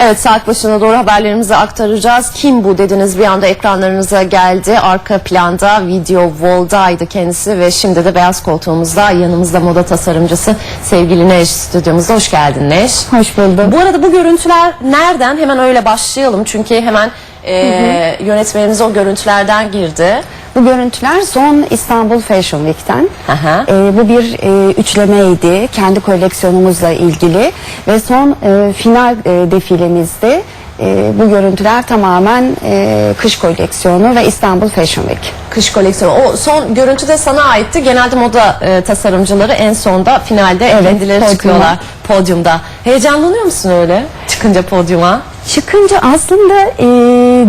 Evet saat başına doğru haberlerimizi aktaracağız. Kim bu dediniz bir anda ekranlarınıza geldi. Arka planda video wall'daydı kendisi ve şimdi de beyaz koltuğumuzda yanımızda moda tasarımcısı sevgili Neş stüdyomuzda. Hoş geldin Neş. Hoş buldum. Bu arada bu görüntüler nereden? Hemen öyle başlayalım çünkü hemen e, yönetmenimiz o görüntülerden girdi. Bu görüntüler son İstanbul Fashion Week'ten. Aha. Ee, bu bir e, üçlemeydi. Kendi koleksiyonumuzla ilgili. Ve son e, final e, defilemizde e, bu görüntüler tamamen e, kış koleksiyonu ve İstanbul Fashion Week. Kış koleksiyonu. O son görüntü de sana aitti. Genelde moda e, tasarımcıları en sonda finalde kendileri podyuma. çıkıyorlar podyumda. Heyecanlanıyor musun öyle çıkınca podyuma? Çıkınca aslında e,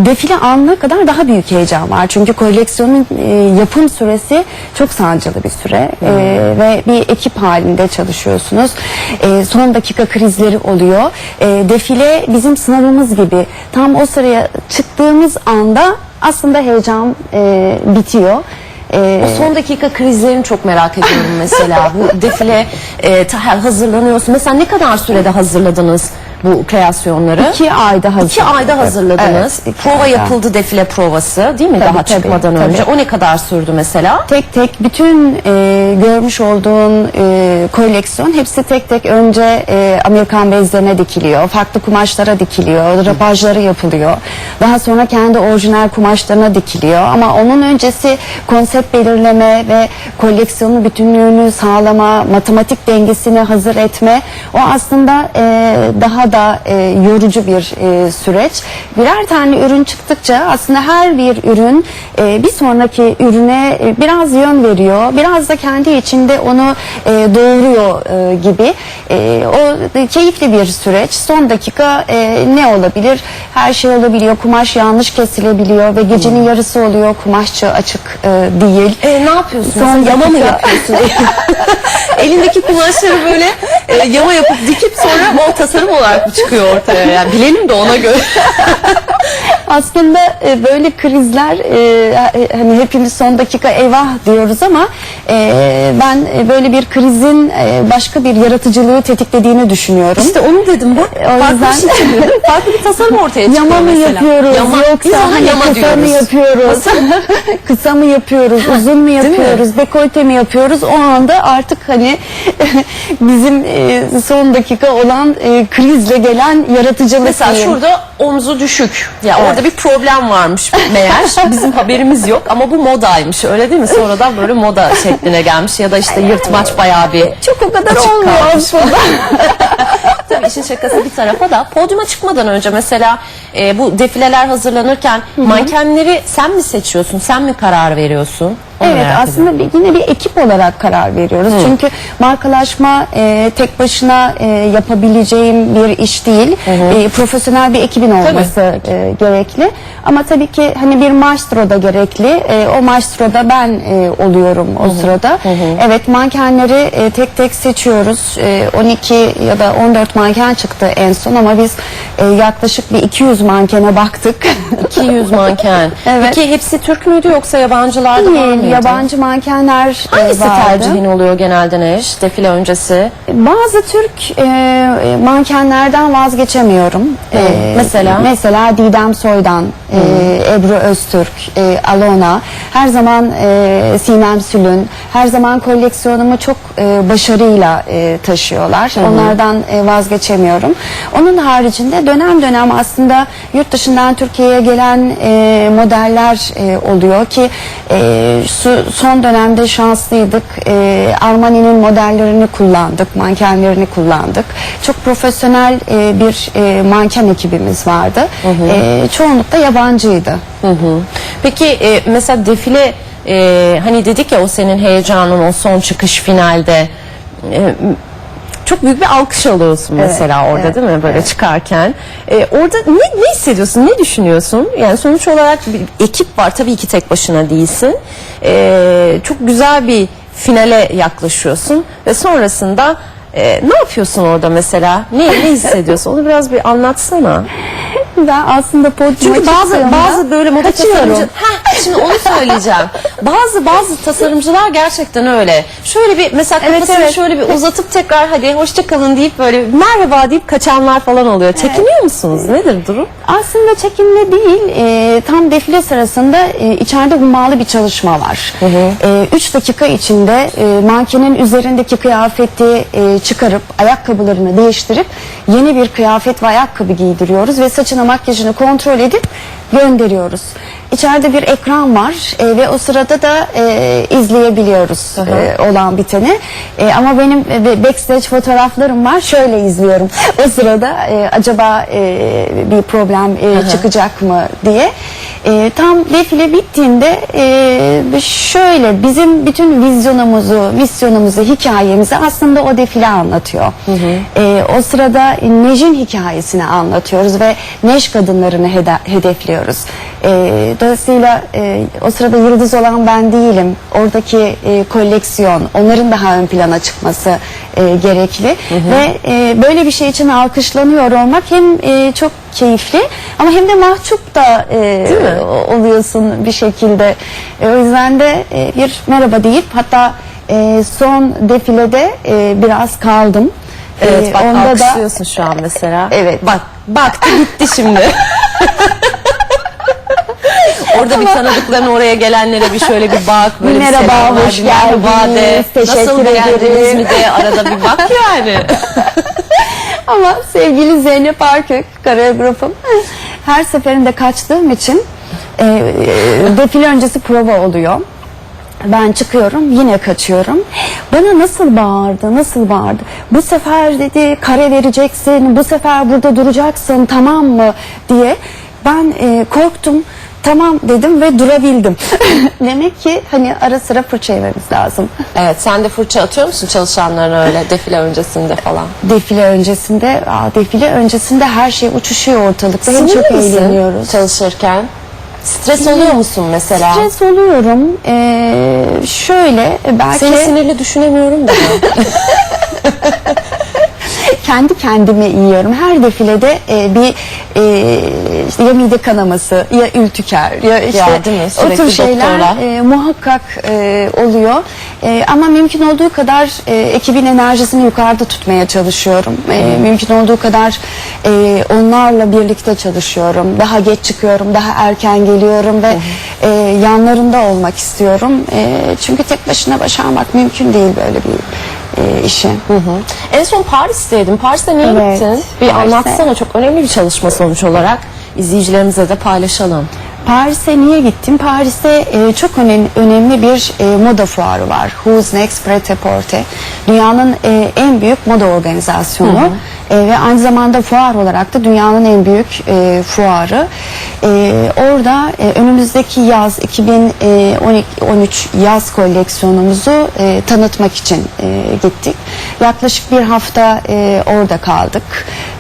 defile anına kadar daha büyük heyecan var. Çünkü koleksiyonun e, yapım süresi çok sancılı bir süre E, ve bir ekip halinde çalışıyorsunuz. E, son dakika krizleri oluyor. E, defile bizim sınavımız gibi. Tam o sıraya çıktığımız anda aslında heyecan e, bitiyor. E, O son dakika krizlerini çok merak ediyorum mesela. Bu defile e, hazırlanıyorsun. Mesela ne kadar sürede hazırladınız bu kreasyonları? iki ayda hazır. İki ayda hazırladınız. Evet, iki Prova ayda. yapıldı defile provası değil mi? Tabii, Daha tabii, çıkmadan tabii. önce. O ne kadar sürdü mesela? Tek tek bütün e, görmüş olduğun e, koleksiyon hepsi tek tek önce e, Amerikan bezlerine dikiliyor. Farklı kumaşlara dikiliyor. Rapajları yapılıyor. Daha sonra kendi orijinal kumaşlarına dikiliyor. Ama onun öncesi konsept belirleme ve koleksiyonun bütünlüğünü sağlama, matematik dengesini hazır etme. O aslında e, daha da e, yorucu bir e, süreç. Birer tane ürün çıktıkça aslında her bir ürün e, bir sonraki ürüne e, biraz yön veriyor. Biraz da kendi içinde onu e, doğuruyor e, gibi. E, o keyifli bir süreç. Son dakika e, ne olabilir? Her şey olabiliyor. Kumaş yanlış kesilebiliyor ve gecenin yarısı oluyor. Kumaşçı açık e, değil. E, ne yapıyorsun? Son yama mı dakika- yapıyorsun? Elindeki kumaşları böyle e, yama yapıp dikip sonra o tasarım olarak çıkıyor ortaya? Yani bilelim de ona göre. Aslında e, böyle krizler e, hani hepimiz son dakika eyvah diyoruz ama e, ben e, böyle bir krizin e, başka bir yaratıcılığı tetiklediğini düşünüyorum. İşte onu dedim bak. O Farklı yüzden- bir şey. Farklı bir tasarım ortaya çıkıyor Yama mı mesela. yapıyoruz Yama, yoksa hani yama kısa mı diyoruz. yapıyoruz? kısa mı yapıyoruz, uzun mu yapıyoruz, dekolte mi yapıyoruz? O anda artık hani bizim e, son dakika olan e, krizle gelen yaratıcılık Mesela diyeyim. şurada omzu düşük. Ya Evet. orada bir problem varmış meğer. Bizim haberimiz yok ama bu modaymış. Öyle değil mi? Sonradan böyle moda şekline gelmiş ya da işte yırtmaç bayağı bir çok o kadar açık olmuyor kalmış. aslında. Tabii işin şakası bir tarafa da podyuma çıkmadan önce mesela e, bu defileler hazırlanırken mankenleri sen mi seçiyorsun? Sen mi karar veriyorsun? Onu Evet merak aslında ediyorum. bir, yine bir ekip olarak karar veriyoruz. Çünkü markalaşma e, tek başına e, yapabileceğim bir iş değil. E, profesyonel bir ekibin olması e, gerekli. Ama tabii ki hani bir maestro da gerekli. E, o maestro da ben e, oluyorum o sırada. Evet mankenleri e, tek tek seçiyoruz. E, 12 ya da 14 manken çıktı en son ama biz e, yaklaşık bir 200 mankene baktık. 200 manken. Evet. Peki hepsi Türk müydü yoksa yabancılar da var mıydı? yabancı mankenler e, Hangisi vardı. tercihin oluyor genelde Neş? Defile öncesi. Bazı Türk e, e, mankenlerden vazgeçemiyorum. E, mesela? Mesela Didem Soydan, e, Ebru Öztürk, e, Alona, her zaman e, Sinem Sülün, her zaman koleksiyonumu çok e, başarıyla e, taşıyorlar. Onlardan e, vazgeçemiyorum. Onun haricinde dönem dönem aslında yurt dışından Türkiye'ye gelen e, modeller e, oluyor ki e, su- son dönemde şanslıydık. E, Armani'nin modellerini kullandık, mankenlerini kullandık. Çok profesyonel e, bir e, manken ekibimiz vardı. E, çoğunlukla yabancıydı. Hı hı. Peki e, mesela defile e, hani dedik ya o senin heyecanın o son çıkış finalde e, çok büyük bir alkış alıyorsun mesela orada evet, değil mi böyle çıkarken. E, orada ne, ne hissediyorsun, ne düşünüyorsun? Yani sonuç olarak bir ekip var tabii ki tek başına değilsin. E, çok güzel bir finale yaklaşıyorsun ve sonrasında e, ne yapıyorsun orada mesela? Ne, ne hissediyorsun? Onu biraz bir anlatsana. Ben aslında podyuma Çünkü bazı bazı böyle moda tasarımcı Heh, şimdi onu söyleyeceğim. Bazı bazı tasarımcılar gerçekten öyle. Şöyle bir mesela Evet, kafasını evet. şöyle bir uzatıp tekrar hadi hoşça kalın deyip böyle merhaba deyip kaçanlar falan oluyor. Çekiniyor musunuz? Nedir durum? Aslında çekinme değil, e, tam defile sırasında e, içeride hummalı bir çalışma var. 3 dakika içinde e, mankenin üzerindeki kıyafeti e, çıkarıp ayakkabılarını değiştirip yeni bir kıyafet ve ayakkabı giydiriyoruz ve saçını makyajını kontrol edip gönderiyoruz. İçeride bir ekran var e, ve o sırada da e, izleyebiliyoruz e, olan biteni. E, ama benim e, backstage fotoğraflarım var. Şöyle izliyorum. O sırada e, acaba e, bir problem e, çıkacak mı diye. E, tam defile bittiğinde e, şöyle bizim bütün vizyonumuzu, misyonumuzu, hikayemizi aslında o defile anlatıyor. E, o sırada Nej'in hikayesini anlatıyoruz ve Neş kadınlarını hede- hedefliyoruz. E, dolayısıyla e, o sırada yıldız olan ben değilim. Oradaki e, koleksiyon, onların daha ön plana çıkması e, gerekli ve e, böyle bir şey için alkışlanıyor olmak hem e, çok keyifli ama hem de mahcup da e, oluyorsun bir şekilde. E, o yüzden de e, bir merhaba deyip hatta e, son defilede e, biraz kaldım. Evet E, bak onda da alkışlıyorsun şu an mesela. Evet. Bak baktı gitti şimdi. Orada bir tanıdıklarına oraya gelenlere bir şöyle bir bak. Böyle bir Merhaba, selam ver, hoş bir merhaba de. geldiniz, teşekkür Nasıl beğendiniz ederim. mi de arada bir bak yani. Ama sevgili Zeynep Arkök, koreografım, her seferinde kaçtığım için e, defile öncesi prova oluyor. Ben çıkıyorum yine kaçıyorum. Bana nasıl bağırdı, nasıl bağırdı. Bu sefer dedi kare vereceksin, bu sefer burada duracaksın tamam mı diye. Ben e, korktum. Tamam dedim ve durabildim. Demek ki hani ara sıra fırça yememiz lazım. Evet sen de fırça atıyor musun çalışanlarına öyle defile öncesinde falan? Defile öncesinde, aa, defile öncesinde her şey uçuşuyor ortalıkta. Hem çok misin eğleniyoruz. çalışırken. Stres oluyor musun mesela? Stres oluyorum. Ee, şöyle belki Seni sinirli düşünemiyorum da. kendi kendime yiyorum. Her defilede e, bir e, işte ya mide kanaması ya ültüker ya işte Ya, değil mi? o tür şeyler e, muhakkak e, oluyor. E, ama mümkün olduğu kadar e, ekibin enerjisini yukarıda tutmaya çalışıyorum. E, mümkün olduğu kadar e, onlarla birlikte çalışıyorum. Daha geç çıkıyorum, daha erken geliyorum ve e, yanlarında olmak istiyorum. E, çünkü tek başına başarmak mümkün değil böyle bir e, işi. en son Paris'teydin. Paris'te niye Evet, gittin? Bir Paris'te. anlatsana çok önemli bir çalışma sonuç olarak. izleyicilerimize de paylaşalım. Paris'e niye gittim? Paris'te e, çok önemli, önemli bir e, moda fuarı var. Who's Next Pret-a-Porter. Dünyanın e, en büyük moda organizasyonu. E, ve aynı zamanda fuar olarak da dünyanın en büyük e, fuarı. E, orada e, önümüzdeki yaz 2013 yaz koleksiyonumuzu e, tanıtmak için e, gittik. Yaklaşık bir hafta e, orada kaldık.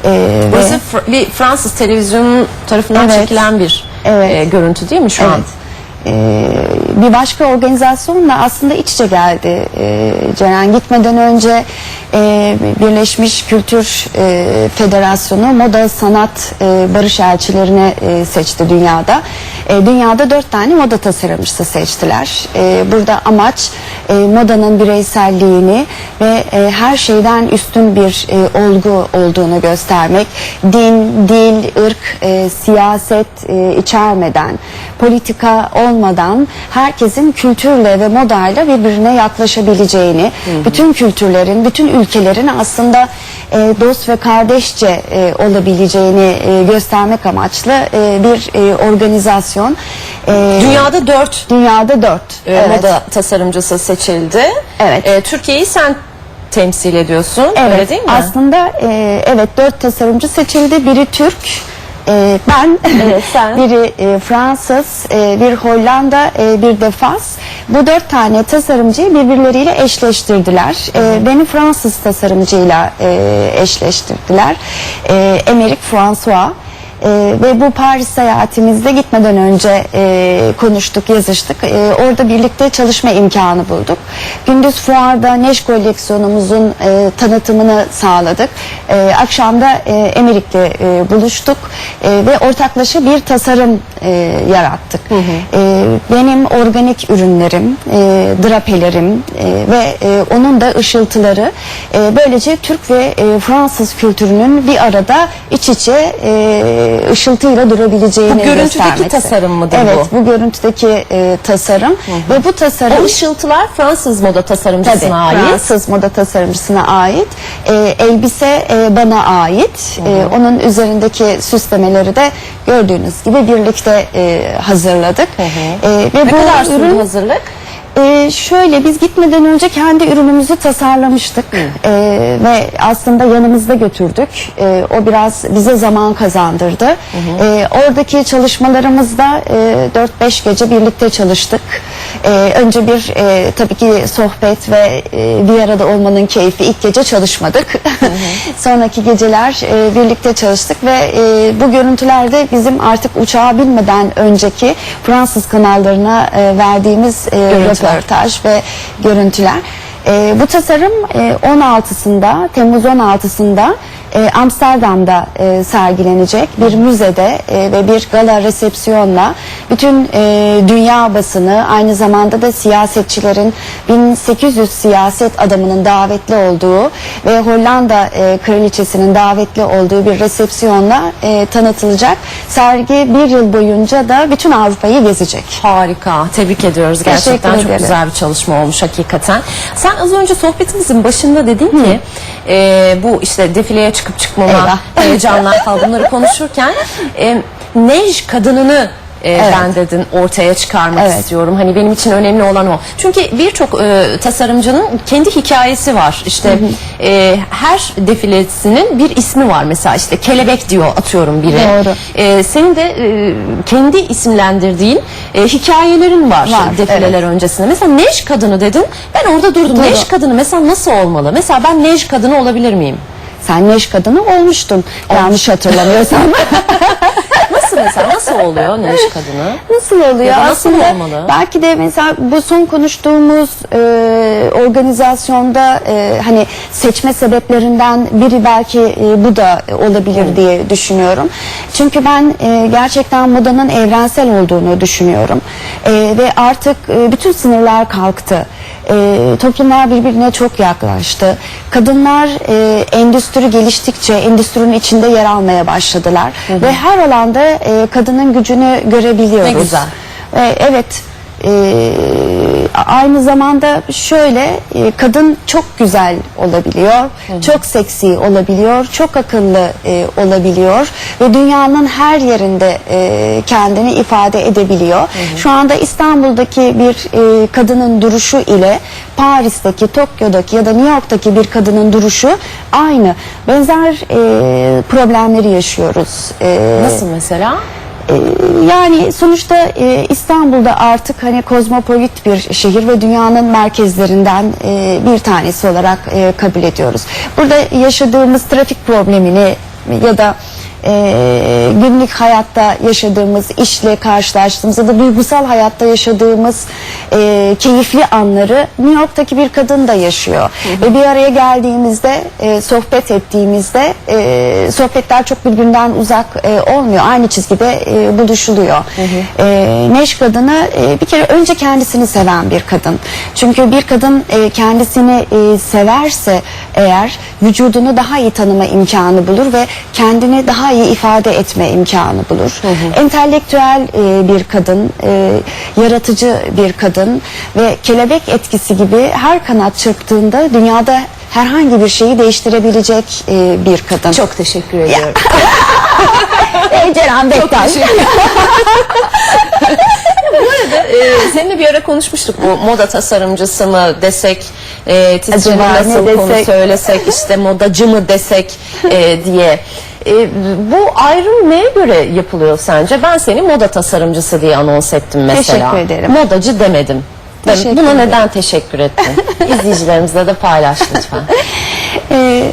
E, ve- Burası Fr- bir Fransız televizyonu tarafından Evet. çekilen bir Evet. e, görüntü değil mi şu an? Ee, bir başka organizasyonla aslında iç içe geldi. Ee, Ceren gitmeden önce e, Birleşmiş Kültür e, Federasyonu moda sanat e, barış elçilerine seçti dünyada. Dünyada dört tane moda tasarımcısı seçtiler. Burada amaç modanın bireyselliğini ve her şeyden üstün bir olgu olduğunu göstermek. Din, dil, ırk, siyaset içermeden, politika olmadan herkesin kültürle ve modayla birbirine yaklaşabileceğini, bütün kültürlerin, bütün ülkelerin aslında e, dost ve kardeşçe e, olabileceğini e, göstermek amaçlı e, bir e, organizasyon. E, Dünyada dört dünyada dört. e, Evet. moda tasarımcısı seçildi. Evet. E, Türkiye'yi sen temsil ediyorsun. Evet, Öyle değil mi? Aslında e, evet dört tasarımcı seçildi. Biri Türk, e, ben, Evet, sen. biri e, Fransız, e, bir Hollanda, e, bir de Fas. Bu dört tane tasarımcıyı birbirleriyle eşleştirdiler. E, beni Fransız tasarımcıyla e, eşleştirdiler. E, François. E, ve bu Paris seyahatimizde gitmeden önce e, konuştuk, yazıştık. E, orada birlikte çalışma imkanı bulduk. Gündüz fuarda Neş koleksiyonumuzun e, tanıtımını sağladık. E, akşam da e, Emirik'le e, buluştuk E, ve ortaklaşa bir tasarım e, yarattık. E, benim organik ürünlerim, e, drapelerim e, ve e, onun da ışıltıları e, böylece Türk ve e, Fransız kültürünün bir arada iç içe e, ışıltıyla durabileceğini Bu görüntüdeki göstermesi. tasarım mıdır evet, bu? bu? görüntüdeki e, tasarım ve bu tasarım O ışıltılar Fransız moda tasarımcısına Tabii, ait. Fransız moda tasarımcısına ait. E, elbise e, bana ait. E, onun üzerindeki süslemeleri de gördüğünüz gibi birlikte e, hazırladık. E, ve Ne bu kadar ürün hazırlık? e, şöyle biz gitmeden önce kendi ürünümüzü tasarlamıştık E, ve aslında yanımızda götürdük. E, o biraz bize zaman kazandırdı. E, oradaki çalışmalarımızda e, 4-5 gece birlikte çalıştık. E, önce bir e, tabii ki sohbet ve e, bir arada olmanın keyfi. İlk gece çalışmadık. Sonraki geceler e, birlikte çalıştık ve e, bu görüntülerde bizim artık uçağa binmeden önceki Fransız kanallarına e, verdiğimiz e, Görüntüler. Röportaj ve görüntüler. E, bu tasarım e, 16'sında, Temmuz 16'sında e, Amsterdam'da e, sergilenecek bir müzede e, ve bir gala resepsiyonla bütün e, dünya basını aynı zamanda da siyasetçilerin 1800 siyaset adamının davetli olduğu ve Hollanda e, kraliçesinin davetli olduğu bir resepsiyonla e, tanıtılacak. Sergi bir yıl boyunca da bütün Avrupa'yı gezecek. Harika. Tebrik ediyoruz. Gerçekten çok güzel bir çalışma olmuş hakikaten. Sen az önce sohbetimizin başında dedin ki e, bu işte defileye çıkıp çıkmama Eyvah. heyecanlar falan bunları konuşurken e, Nej kadınını e, Evet. ben dedin ortaya çıkarmak Evet. istiyorum. Hani benim için önemli olan o. Çünkü birçok e, tasarımcının kendi hikayesi var. İşte e, her defilesinin bir ismi var. Mesela işte kelebek diyor atıyorum biri. Doğru. E, senin de e, kendi isimlendirdiğin e, hikayelerin var, Var, defileler öncesinde. Mesela Nej kadını dedin. Ben orada durdum. Doğru. Nej kadını mesela nasıl olmalı? Mesela ben Nej kadını olabilir miyim? Sen Neş kadını olmuştun. Yanlış hatırlamıyorsam. Nasıl mesela nasıl oluyor Nej kadını? Nasıl oluyor? Ya da nasıl Aslında olmalı? Belki de mesela bu son konuştuğumuz e, organizasyonda e, hani seçme sebeplerinden biri belki e, bu da olabilir diye düşünüyorum. Çünkü ben e, gerçekten modanın evrensel olduğunu düşünüyorum. E, ve artık e, bütün sınırlar kalktı. E, toplumlar birbirine çok yaklaştı. Kadınlar e, endüstri geliştikçe endüstrinin içinde yer almaya başladılar. Ve her alanda e, kadının gücünü görebiliyoruz. Ne güzel. E, evet. e, aynı zamanda şöyle e, kadın çok güzel olabiliyor, çok seksi olabiliyor, çok akıllı e, olabiliyor ve dünyanın her yerinde e, kendini ifade edebiliyor. Şu anda İstanbul'daki bir e, kadının duruşu ile Paris'teki, Tokyo'daki ya da New York'taki bir kadının duruşu aynı. Benzer e, problemleri yaşıyoruz. E, Nasıl mesela? Yani sonuçta e, İstanbul'da artık hani kozmopolit bir şehir ve dünyanın merkezlerinden e, bir tanesi olarak e, kabul ediyoruz. Burada yaşadığımız trafik problemini ya da e, günlük hayatta yaşadığımız işle karşılaştığımız ya da duygusal hayatta yaşadığımız e, keyifli anları New York'taki bir kadın da yaşıyor. Ve bir araya geldiğimizde e, sohbet ettiğimizde e, sohbetler çok birbirinden uzak e, olmuyor. Aynı çizgide e, buluşuluyor. E, Neş kadını e, bir kere önce kendisini seven bir kadın. Çünkü bir kadın e, kendisini e, severse eğer vücudunu daha iyi tanıma imkanı bulur ve kendini daha iyi ifade etme imkanı bulur. Entelektüel e, bir kadın, e, yaratıcı bir kadın ve kelebek etkisi gibi her kanat çırptığında dünyada herhangi bir şeyi değiştirebilecek e, bir kadın. Çok teşekkür ediyorum. Ee, Ceren Bektaş. Ee, seninle bir ara konuşmuştuk bu moda tasarımcısı mı desek, e, titri nasıl konu desek? söylesek, işte modacı mı desek e, diye. E, bu ayrım neye göre yapılıyor sence? Ben seni moda tasarımcısı diye anons ettim mesela. Teşekkür ederim. Modacı demedim. Teşekkür buna ederim. neden teşekkür ettin? İzleyicilerimizle de paylaş lütfen. Ee,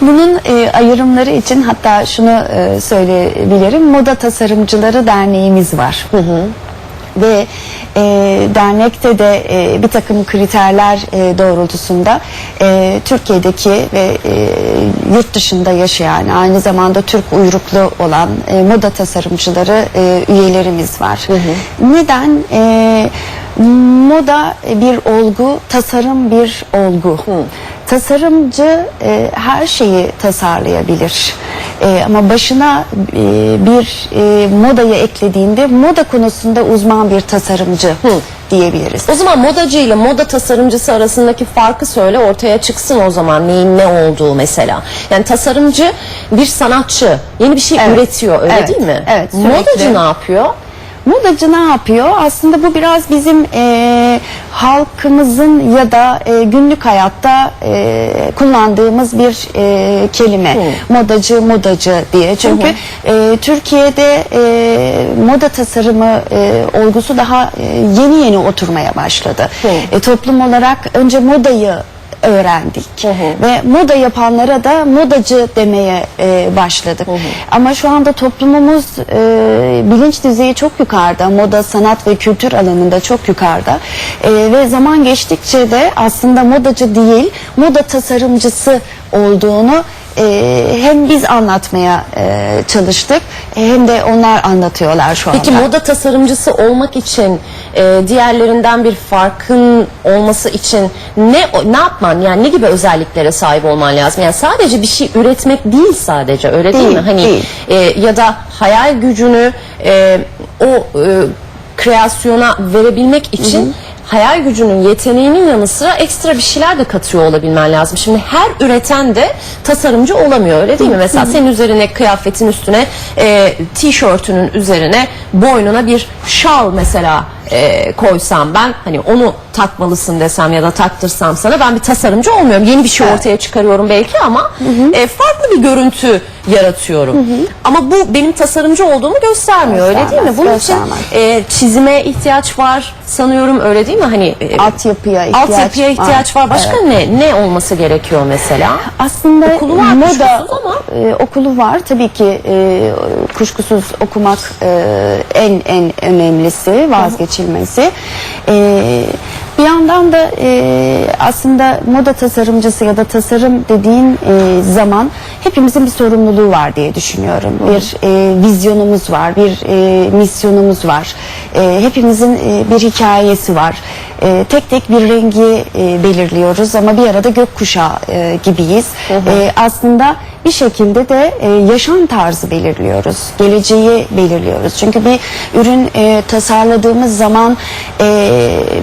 bunun e, ayrımları için hatta şunu e, söyleyebilirim. Moda Tasarımcıları Derneğimiz var. Ve e, dernekte de e, bir takım kriterler e, doğrultusunda e, Türkiye'deki ve e, yurt dışında yaşayan aynı zamanda Türk uyruklu olan e, moda tasarımcıları e, üyelerimiz var. Neden? E, moda bir olgu, tasarım bir olgu. Tasarımcı e, her şeyi tasarlayabilir. E, ama başına e, bir e, modayı eklediğinde moda konusunda uzman bir tasarımcı diyebiliriz. O zaman modacı ile moda tasarımcısı arasındaki farkı söyle ortaya çıksın o zaman neyin ne olduğu mesela. Yani tasarımcı bir sanatçı yeni bir şey Evet. üretiyor öyle Evet. değil mi? Evet, sürekli. Modacı ne yapıyor? Modacı ne yapıyor? Aslında bu biraz bizim e, halkımızın ya da e, günlük hayatta e, kullandığımız bir e, kelime. Modacı, modacı diye. Çünkü e, Türkiye'de e, moda tasarımı e, olgusu daha e, yeni yeni oturmaya başladı. E, toplum olarak önce modayı öğrendik. Ve moda yapanlara da modacı demeye e, başladık. Ama şu anda toplumumuz e, bilinç düzeyi çok yukarıda, moda, sanat ve kültür alanında çok yukarıda. E, ve zaman geçtikçe de aslında modacı değil, moda tasarımcısı olduğunu e, hem biz anlatmaya e, çalıştık hem de onlar anlatıyorlar şu anda. Peki moda tasarımcısı olmak için e, diğerlerinden bir farkın olması için ne ne yapman yani ne gibi özelliklere sahip olman lazım? Yani sadece bir şey üretmek değil sadece öyle değil, Değil, mi? Hani değil. e, ya da hayal gücünü e, o e, kreasyona verebilmek için hayal gücünün yeteneğinin yanı sıra ekstra bir şeyler de katıyor olabilmen lazım. Şimdi her üreten de tasarımcı olamıyor öyle değil mi? Mesela senin üzerine kıyafetin üstüne e, tişörtünün üzerine boynuna bir şal mesela e, koysam ben hani onu takmalısın desem ya da taktırsam sana ben bir tasarımcı olmuyorum. Yeni bir şey ortaya çıkarıyorum belki ama e, farklı bir görüntü yaratıyorum. Ama bu benim tasarımcı olduğumu göstermiyor öyle değil mi? Göstermez, Bunun için göstermez. e, çizime ihtiyaç var sanıyorum öyle değil mi? Hani e, altyapıya ihtiyaç, altyapıya ihtiyaç var. Başka ne ne olması gerekiyor mesela? Aslında Okulu var moda ama. e, okulu var tabii ki e, kuşkusuz okumak e, en en önemlisi vazgeçilmesi. E, bir yandan da e, aslında moda tasarımcısı ya da tasarım dediğin e, zaman hepimizin bir sorumluluğu var diye düşünüyorum. Bir e, vizyonumuz var, bir e, misyonumuz var. E, hepimizin e, bir hikayesi var. E, tek tek bir rengi e, belirliyoruz ama bir arada gökkuşağı e, gibiyiz. E, aslında bir şekilde de e, yaşam tarzı belirliyoruz. Geleceği belirliyoruz. Çünkü bir ürün e, tasarladığımız zaman e,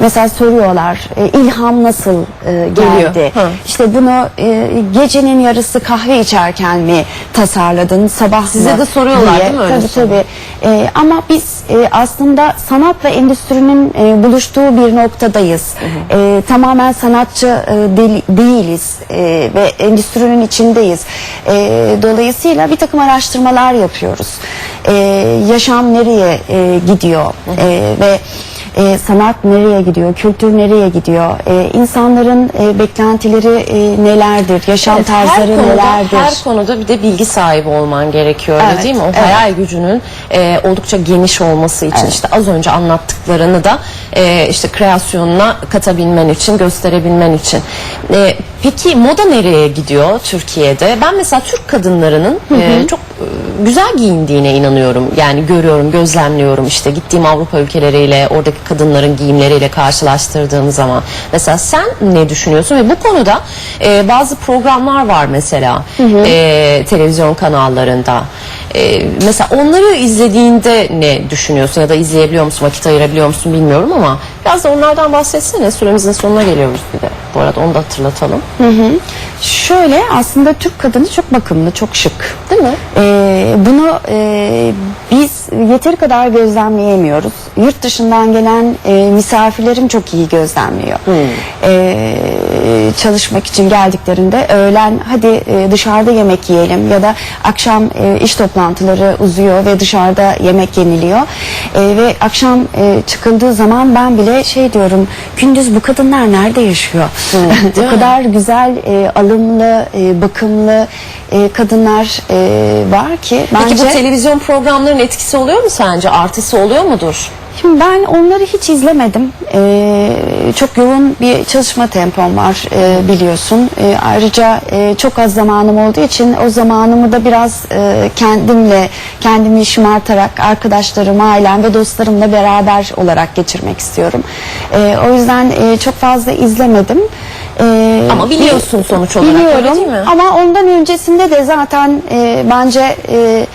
mesela soruyorlar e, ilham nasıl e, geldi? İşte bunu e, gecenin yarısı kahve içerken mi tasarladın? Sabah Size mı? de soruyorlar diye. değil mi öyle Tabii soru? tabii. E, ama biz e, aslında sanatla endüstrinin e, buluştuğu bir noktadayız. E, tamamen sanatçı e, deli- değiliz e, ve endüstrinin içindeyiz. E, dolayısıyla bir takım araştırmalar yapıyoruz. E, yaşam nereye e, gidiyor E, ve e, sanat nereye gidiyor, kültür nereye gidiyor, e, insanların e, beklentileri e, nelerdir, yaşam Evet, tarzları her konuda, nelerdir? Her konuda bir de bilgi sahibi olman gerekiyor öyle Evet, değil mi? O evet. hayal gücünün e, oldukça geniş olması için işte az önce anlattıklarını da e, işte kreasyonuna katabilmen için, gösterebilmen için. E, peki moda nereye gidiyor Türkiye'de? Ben mesela Türk kadınlarının e, çok e, güzel giyindiğine inanıyorum. Yani görüyorum, gözlemliyorum işte gittiğim Avrupa ülkeleriyle oradaki kadınların giyimleriyle karşılaştırdığım zaman. Mesela sen ne düşünüyorsun ve bu konuda e, bazı programlar var mesela e, televizyon kanallarında. E, mesela onları izlediğinde ne düşünüyorsun ya da izleyebiliyor musun, vakit ayırabiliyor musun bilmiyorum ama biraz da onlardan bahsetsene. Süremizin sonuna geliyoruz bir de. Bu arada onu da hatırlatalım. Şöyle aslında Türk kadını çok bakımlı, çok şık. Değil mi? Ee, bunu e, biz yeteri kadar gözlemleyemiyoruz. Yurt dışından gelen e, misafirlerim çok iyi gözlemliyor. E, çalışmak için geldiklerinde öğlen hadi e, dışarıda yemek yiyelim ya da akşam e, iş toplantıları uzuyor ve dışarıda yemek yeniliyor. E, ve akşam e, çıkıldığı zaman ben bile şey diyorum gündüz bu kadınlar nerede yaşıyor? değil o kadar güzel, e, alımlı, e, bakımlı e, kadınlar e, var ki bence Peki bu televizyon programlarının etkisi oluyor mu sence? Artısı oluyor mudur? Şimdi ben onları hiç izlemedim. Ee, çok yoğun bir çalışma tempom var e, biliyorsun. E, ayrıca e, çok az zamanım olduğu için o zamanımı da biraz e, kendimle, kendimi şımartarak arkadaşlarım, ailem ve dostlarımla beraber olarak geçirmek istiyorum. E, o yüzden e, çok fazla izlemedim. E, Ama biliyorsun sonuç olarak, öyle Biliyorum değil mi? ama ondan öncesinde de zaten e, bence e,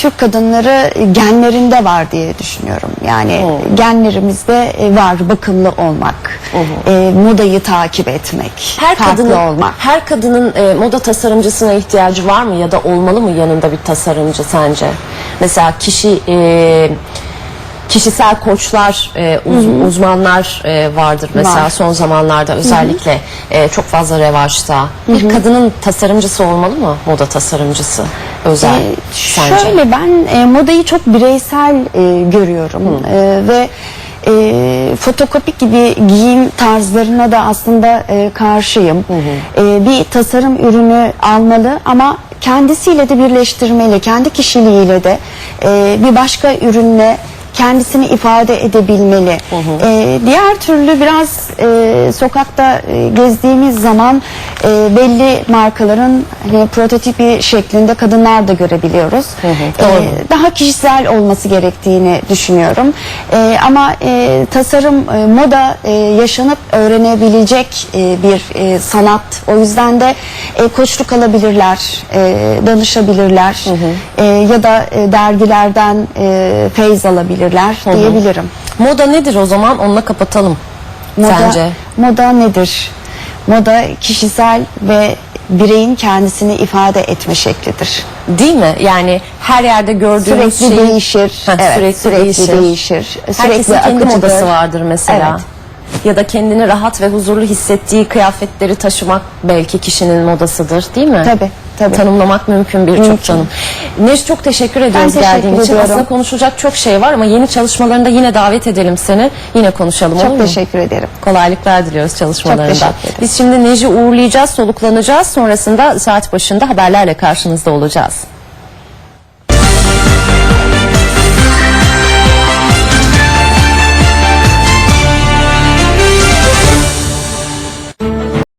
Türk kadınları genlerinde var diye düşünüyorum. Yani genlerimizde e, var bakımlı olmak, e, modayı takip etmek, Her farklı kadının, olmak. her kadının e, moda tasarımcısına ihtiyacı var mı ya da olmalı mı yanında bir tasarımcı sence? Mesela kişi e, kişisel koçlar, e, uz- uzmanlar e, vardır mesela Var. son zamanlarda özellikle e, çok fazla revaçta. Bir kadının tasarımcısı olmalı mı? Moda tasarımcısı özel Ee, sence? Şöyle ben e, modayı çok bireysel e, görüyorum E, ve e, fotokopi gibi giyim tarzlarına da aslında e, karşıyım. E, bir tasarım ürünü almalı ama kendisiyle de birleştirmeli, kendi kişiliğiyle de e, bir başka ürünle kendisini ifade edebilmeli. Ee, diğer türlü biraz e, sokakta e, gezdiğimiz zaman e, belli markaların hani prototipi şeklinde kadınlar da görebiliyoruz. Ee, doğru. daha kişisel olması gerektiğini düşünüyorum. Ee, ama e, tasarım, e, moda e, yaşanıp öğrenebilecek e, bir e, sanat. O yüzden de e, koçluk alabilirler, e, danışabilirler e, ya da e, dergilerden e, feyz alabilirler diyebilirim. Moda nedir o zaman? Onunla kapatalım. Moda, Sence? moda nedir? Moda kişisel ve bireyin kendisini ifade etme şeklidir. Değil mi? Yani her yerde gördüğümüz Sürekli şeyi- değişir. Heh, evet, sürekli, sürekli değişir. değişir. Herkesin Sürekli kendi akıcıdır. modası vardır mesela. Evet. Ya da kendini rahat ve huzurlu hissettiği kıyafetleri taşımak belki kişinin modasıdır değil mi? Tabii, tabii. Tanımlamak mümkün birçok canım. Neş çok teşekkür ediyoruz teşekkür geldiğin için. ediyorum. Aslında konuşulacak çok şey var ama yeni çalışmalarında yine davet edelim seni. Yine konuşalım olur Çok mu? teşekkür ederim. Kolaylıklar diliyoruz çalışmalarında. teşekkür ederim. Biz şimdi Neji uğurlayacağız, soluklanacağız. Sonrasında saat başında haberlerle karşınızda olacağız.